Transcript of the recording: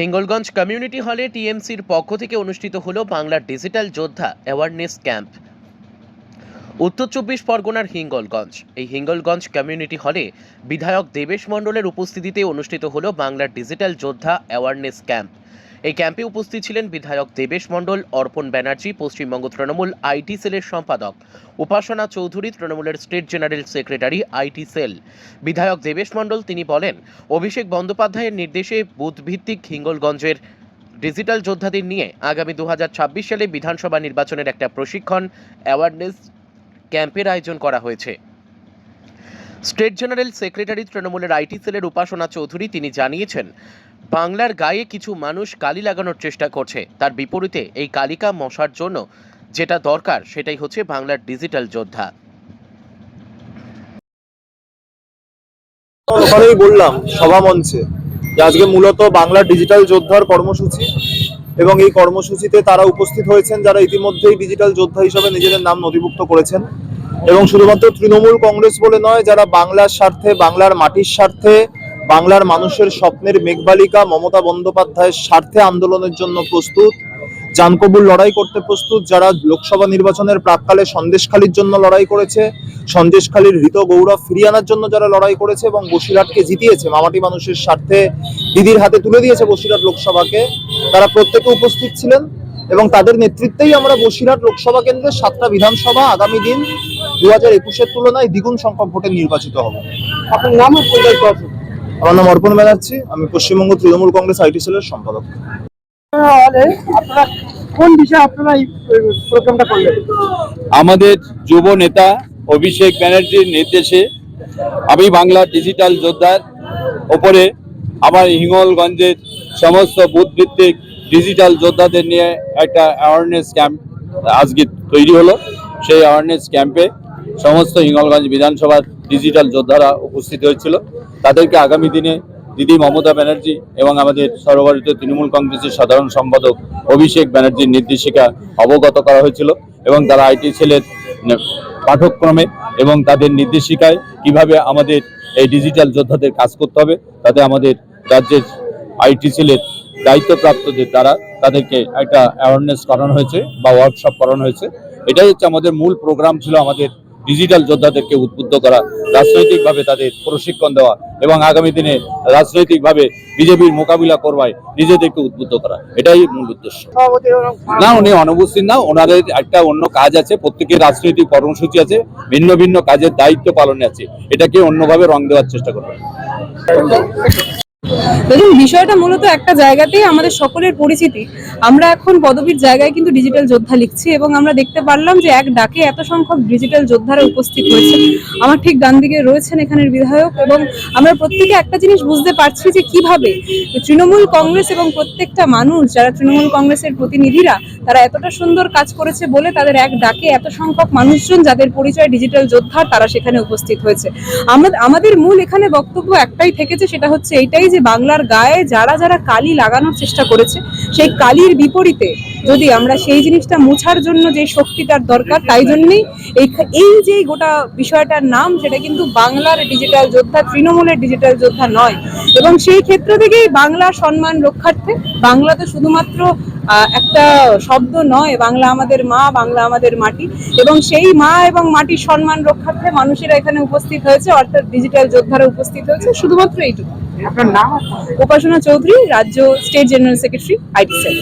Hingalganj community হলে টিএমসির পক্ষ থেকে অনুষ্ঠিত হলো বাংলার ডিজিটাল যোদ্ধা অ্যাওয়ারনেস ক্যাম্প উত্তর চব্বিশ পরগনার হিঙ্গলগঞ্জ। এই হিঙ্গলগঞ্জ কমিউনিটি হলে বিধায়ক দেবেশ মণ্ডলের উপস্থিতিতে অনুষ্ঠিত হলো বাংলার ডিজিটাল যোদ্ধা অ্যাওয়ারনেস ক্যাম্প এই ক্যাম্পে উপস্থিত ছিলেন বিধায়ক দেবেশ মণ্ডল, অর্পণ ব্যানার্জি, পশ্চিমবঙ্গ তৃণমূল আইটি সেলের সম্পাদক, উপাসনা চৌধুরী, তৃণমূলের state general secretary IT cell. বিধায়ক দেবেশ মণ্ডল, তিনি বলেন, অভিষেক বন্দ্যোপাধ্যায়ের নির্দেশে বুথভিত্তিক হিঙ্গলগঞ্জের ডিজিটাল যোদ্ধাদের নিয়ে আগামী দু হাজার ছাব্বিশ সালে বিধানসভা নির্বাচনের একটা প্রশিক্ষণ, অ্যাওয়ারনেস ক্যাম্পের আয়োজন করা হয়েছে। স্টেট জেনারেল সেক্রেটারি তৃণমূলের আইটি সেলের উপাসনা চৌধুরী তিনি জানিয়েছেন, বাংলার গায়ে কিছু মানুষ কালি লাগানোর চেষ্টা করছে। তার বিপরীতে এই কালিকা মশার জন্য যেটা দরকার, সেটাই হচ্ছে বাংলার ডিজিটাল যোদ্ধা। ওখানেই বললাম, সভা মঞ্চে আজকে মূলত বাংলা ডিজিটাল যোদ্ধার কর্মসূচি এবং এই কর্মসূচিতে তারা উপস্থিত হয়েছেন, যারা ইতিমধ্যেই ডিজিটাল যোদ্ধা হিসেবে নিজেদের নাম নথিভুক্ত করেছেন। এবং শুধুমাত্র তৃণমূল কংগ্রেস বলে নয়, যারা বাংলার স্বার্থে, বাংলার মাটির স্বার্থে, বাংলার মানুষের স্বপ্নের মেঘবালিকা মমতা বন্দ্যোপাধ্যায়ের স্বার্থে আন্দোলনের জন্য প্রস্তুত জানকবুল লড়াই করতে প্রস্তুত, যারা লোকসভা নির্বাচনের প্রাককালে সন্দেশখালির জন্য লড়াই করেছে, সন্দেশখালীর হৃত গৌরব ফিরিয়ে আনার জন্য যারা লড়াই করেছে এবং বসিরহাটকে জিতিয়েছে, মামাটি মানুষের স্বার্থে দিদির হাতে তুলে দিয়েছে বসিরহাট লোকসভাকে, তারা প্রত্যেকে উপস্থিত ছিলেন এবং তাদের নেতৃত্বেই আমরা বসিরহাট লোকসভা কেন্দ্রের সাতটা বিধানসভা আগামী দিন দু হাজার একুশের তুলনায় দ্বিগুণ সংখ্যক ভোটে নির্বাচিত হব। আপনার নাম আমার নাম অর্পণ ব্যানার্জি আমি পশ্চিমবঙ্গ তৃণমূল কংগ্রেস আইটি সেলের সম্পাদক। আপনারা কোন বিষয়ে আপনারা এই প্রোগ্রামটা করলেন? আমাদের যুব নেতা অভিষেক ব্যানার্জির নির্দেশে আমি বাংলা ডিজিটাল যোদ্ধার ওপরে আমার হিঙ্গলগঞ্জের সমস্ত বুথভিত্তিক ডিজিটাল যোদ্ধাদের নিয়ে একটা অ্যাওয়ারনেস ক্যাম্প আজকে তৈরি হলো। সেই অ্যাওয়ারনেস ক্যাম্পে সমস্ত হিঙ্গলগঞ্জ বিধানসভার ডিজিটাল যোদ্ধারা উপস্থিত হয়েছিল। তাদেরকে আগামী দিনে দিদি মমতা ব্যানার্জি এবং আমাদের সর্বভারতীয় তৃণমূল কংগ্রেসের সাধারণ সম্পাদক অভিষেক ব্যানার্জির নির্দেশিকা অবগত করা হয়েছিল এবং তারা আইটি সেলের পাঠ্যক্রমে এবং তাদের নির্দেশিকায় কীভাবে আমাদের এই ডিজিটাল যোদ্ধাদের কাজ করতে হবে, তাতে আমাদের রাজ্যের আইটি সেলের দায়িত্বপ্রাপ্তদের দ্বারা তাদেরকে একটা অ্যাওয়ারনেস করানো হয়েছে বা ওয়ার্কশপ করানো হয়েছে। এটাই হচ্ছে আমাদের মূল প্রোগ্রাম ছিল আমাদের ডিজিটাল যোদ্ধাদেরকে উদ্বুদ্ধ করা, রাজনৈতিকভাবে তাদের প্রশিক্ষণ দেওয়া এবং আগামী দিনে রাজনৈতিকভাবে বিজেপির মোকাবিলা করবায় নিজেদেরকে উদ্বুদ্ধ করা, এটাই মূল উদ্দেশ্য। না, উনি অনুপস্থিত না, ওনাদের একটা অন্য কাজ আছে, প্রত্যেকের রাজনৈতিক কর্মসূচি আছে, ভিন্ন ভিন্ন কাজের দায়িত্ব পালনে আছে, এটাকে অন্যভাবে রং দেওয়ার চেষ্টা করবেন। দেখুন, বিষয়টা মূলত একটা জায়গাতেই আমাদের সকলের পরিচিতি। আমরা এখন পদবীর জায়গায় কিন্তু ডিজিটাল যোদ্ধা লিখছি এবং আমরা দেখতে পারলাম যে এক ডাকে এত সংখ্যক ডিজিটাল যোদ্ধারা উপস্থিত হয়েছে। আমার ঠিক ডান দিকে রয়েছেন এখানের বিধায়ক এবং আমরা প্রত্যেকে একটা জিনিস বুঝতে পারছি যে কীভাবে তৃণমূল কংগ্রেস এবং প্রত্যেকটা মানুষ, যারা তৃণমূল কংগ্রেসের প্রতিনিধিরা তারা এতটা সুন্দর কাজ করেছে বলে তাদের এক ডাকে এত সংখ্যক মানুষজন যাদের পরিচয় ডিজিটাল যোদ্ধা তারা সেখানে উপস্থিত হয়েছে। আমাদের মূল এখানে বক্তব্য একটাই থেকেছে, সেটা হচ্ছে এইটাই যে বাংলার গায়ে যারা যারা কালি লাগানোর চেষ্টা করেছে, সেই কালির বিপরীতে যদি আমরা সেই জিনিসটা মোছার জন্য যে শক্তিটার দরকার, তাই জন্যেই এই যে গোটা বিষয়টার নাম, সেটা কিন্তু বাংলার ডিজিটাল যোদ্ধা, তৃণমূলের ডিজিটাল যোদ্ধা নয়। এবং সেই ক্ষেত্র থেকেই বাংলার সম্মান রক্ষার্থে বাংলা তো শুধুমাত্র একটা শব্দ নয়, বাংলা আমাদের মা, বাংলা আমাদের মাটি। এবং সেই মা এবং মাটির সম্মান রক্ষার্থে মানুষেরা এখানে উপস্থিত হয়েছে, অর্থাৎ ডিজিটাল যোদ্ধারা উপস্থিত হয়েছে, শুধুমাত্র এইটুকু। আপনার নাম? উপাসনা চৌধুরী, রাজ্য state general secretary IT cell